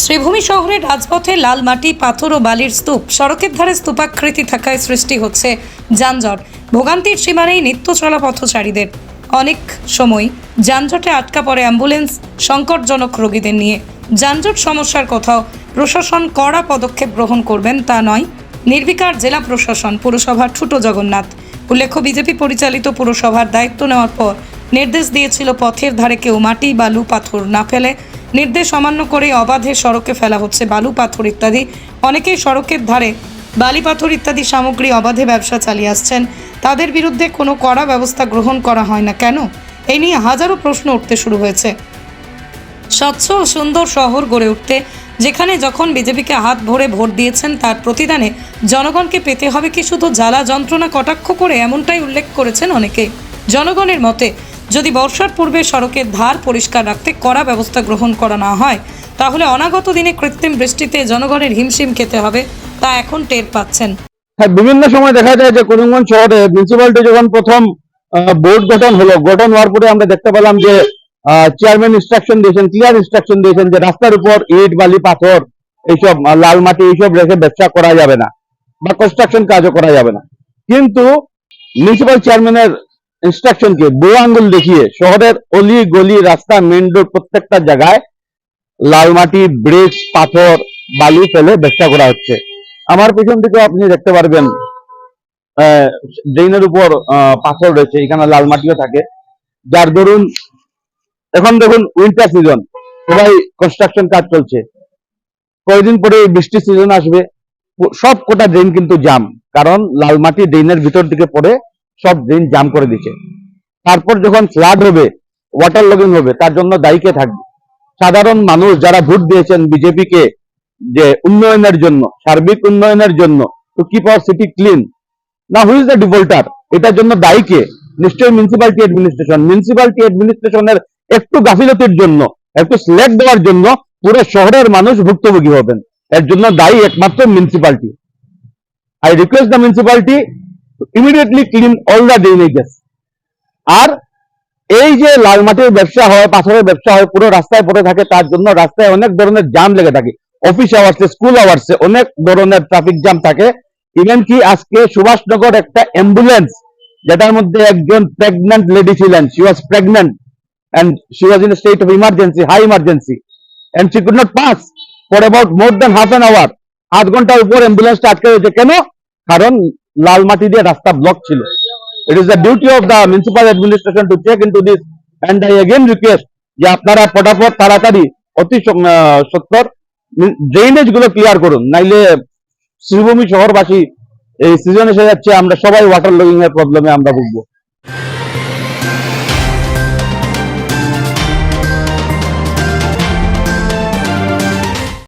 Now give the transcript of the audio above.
শ্রীভূমি শহরের রাজপথে লাল মাটি, পাথর ও বালির স্তূপ, সড়কের ধারে স্তূপাকৃতি থাকায় সৃষ্টি হচ্ছে যানজট। ভোগান্তির সীমানেই নিত্য চলা পথচারীদের অনেক সময় যানজটে আটকা পড়ে অ্যাম্বুলেন্স, সংকটজনক রোগীদের নিয়ে। যানজট সমস্যার কোথাও প্রশাসন কড়া পদক্ষেপ গ্রহণ করবেন তা নয়, নির্বিকার জেলা প্রশাসন, পুরসভার ছোট জগন্নাথ। উল্লেখ্য, বিজেপি পরিচালিত পুরসভার দায়িত্ব নেওয়ার পর নির্দেশ দিয়েছিল পথের ধারে কেউ মাটি বালু পাথর না ফেলে নির্দেশ অমান্য করে অবাধে সড়কে ফেলা হচ্ছে বালু, পাথর ইত্যাদি। অনেকেই সড়কের ধারে বালি, পাথর ইত্যাদি সামগ্রী অবাধে ব্যবসা চালিয়ে আসছেন। তাদের বিরুদ্ধে কোনো কড়া ব্যবস্থা গ্রহণ করা হয় না কেন? এই নিয়ে হাজারো প্রশ্ন উঠতে শুরু হয়েছে। স্বচ্ছ ও সুন্দর শহর গড়ে উঠতে যেখানে যখন বিজেপিকে হাত ভরে ভোট দিয়েছেন, তার প্রতিদানে জনগণকে পেতে হবে কি শুধু জ্বালা যন্ত্রণা কটাক্ষ করে? এমনটাই উল্লেখ করেছেন অনেকে। জনগণের মতে যদি বর্ষার পূর্বে সড়কের ধার পরিষ্কার রাখতে কড়া ব্যবস্থা গ্রহণ করা না হয়, তাহলে অনাগত দিনে কৃত্রিম বৃষ্টিতে জনগণের হিমশিম খেতে হবে, তা এখন টের পাচ্ছেন। হ্যাঁ বিভিন্ন সময় দেখা যায় যে করিমগঞ্জ শহরে মিউনিসিপালিটি যখন প্রথম বোর্ড গঠন হলো, গঠন হওয়ার পরে আমরা দেখতে পেলাম যে চেয়ারম্যান ইনস্ট্রাকশন দিয়েছেন ক্লিয়ার ইনস্ট্রাকশন দিয়েছেন যে রাস্তার উপর ইট, বালি, পাথর এইসব লাল মাটি এইসব রেখে ব্যবসা করা যাবে না বা কনস্ট্রাকশন কাজও করা যাবে না। কিন্তু মিউনিসিপাল চেয়ারম্যানের ইনস্ট্রাকশনকে বউ আঙ্গুল দেখিয়ে শহরের অলি গলি রাস্তা মেন রোড প্রত্যেকটা জায়গায় লাল মাটি ব্রিক্স পাথর, বালু ফেলে ব্যবসা করা হচ্ছে। আমার পিছন থেকে আপনি দেখতে পারবেন ড্রেনের উপর পাথর রয়েছে, এখানে লাল মাটিও থাকে। যার দরুন, এখন দেখুন উইন্টার সিজন সবাই কনস্ট্রাকশন কাজ চলছে। কয়েকদিন পরে বৃষ্টি সিজন আসবে সব কোটা ড্রেন কিন্তু জাম কারণ লাল মাটি ড্রেনের ভিতর দিকে পড়ে সব ড্রেন জাম করে দিচ্ছে তারপর যখন ফ্লাড হবে ওয়াটার লগিং হবে, তার জন্য দায়ীকে থাকবে? সাধারণ মানুষ যারা ভোট দিয়েছেন বিজেপিকে যে উন্নয়নের জন্য, সার্বিক উন্নয়নের জন্য to keep our city clean না হুই ইজ দ্য ডিফল্টার এটার জন্য দায়ী কে? নিশ্চয়ই মিউনিসিপালিটি অ্যাডমিনিস্ট্রেশন মিউনিসিপালিটি অ্যাডমিনিস্ট্রেশনের একটু গাফিলতির জন্য, একটু স্ল্যাক দেওয়ার জন্য পুরো শহরের মানুষ ভুক্তভোগী হবেন। এর জন্য দায়ী একমাত্র municipality I request the municipality immediately clean all the drainages আর এই যে লাল মাটির ব্যবসা হয় পাথরের ব্যবসা হয় পুরো রাস্তায় পড়ে থাকে তার জন্য রাস্তায় অনেক ধরনের জাম লেগে থাকে। অফিস আওয়ার্সে স্কুল আওয়ার্সে অনেক ধরনের ট্রাফিক জ্যাম থাকে। ইভেন কি আজকে সুভাষনগর একটা অ্যাম্বুলেন্স যেটার মধ্যে একজন প্রেগন্যান্ট লেডি ছিলেন। She was pregnant she was in a state of emergency, high emergency, and she could not pass for about more than half an hour. আধ ঘণ্টার উপর অ্যাম্বুলেন্সটা আটকে রয়েছে। কেন? কারণ লাল মাটি দিয়ে রাস্তা ব্লক ছিল। It is the duty of the municipal administration to check into this and I again request যে আপনারা ফটাফট তাড়াতাড়ি অতি সত্তর ড্রেনেজগুলো ক্লিয়ার করুন। নাইলে শ্রীভূমি শহরবাসী এই সিজন এসে যাচ্ছে, আমরা সবাই ওয়াটার লগিং এর প্রবলেমে আমরা ভুগবো।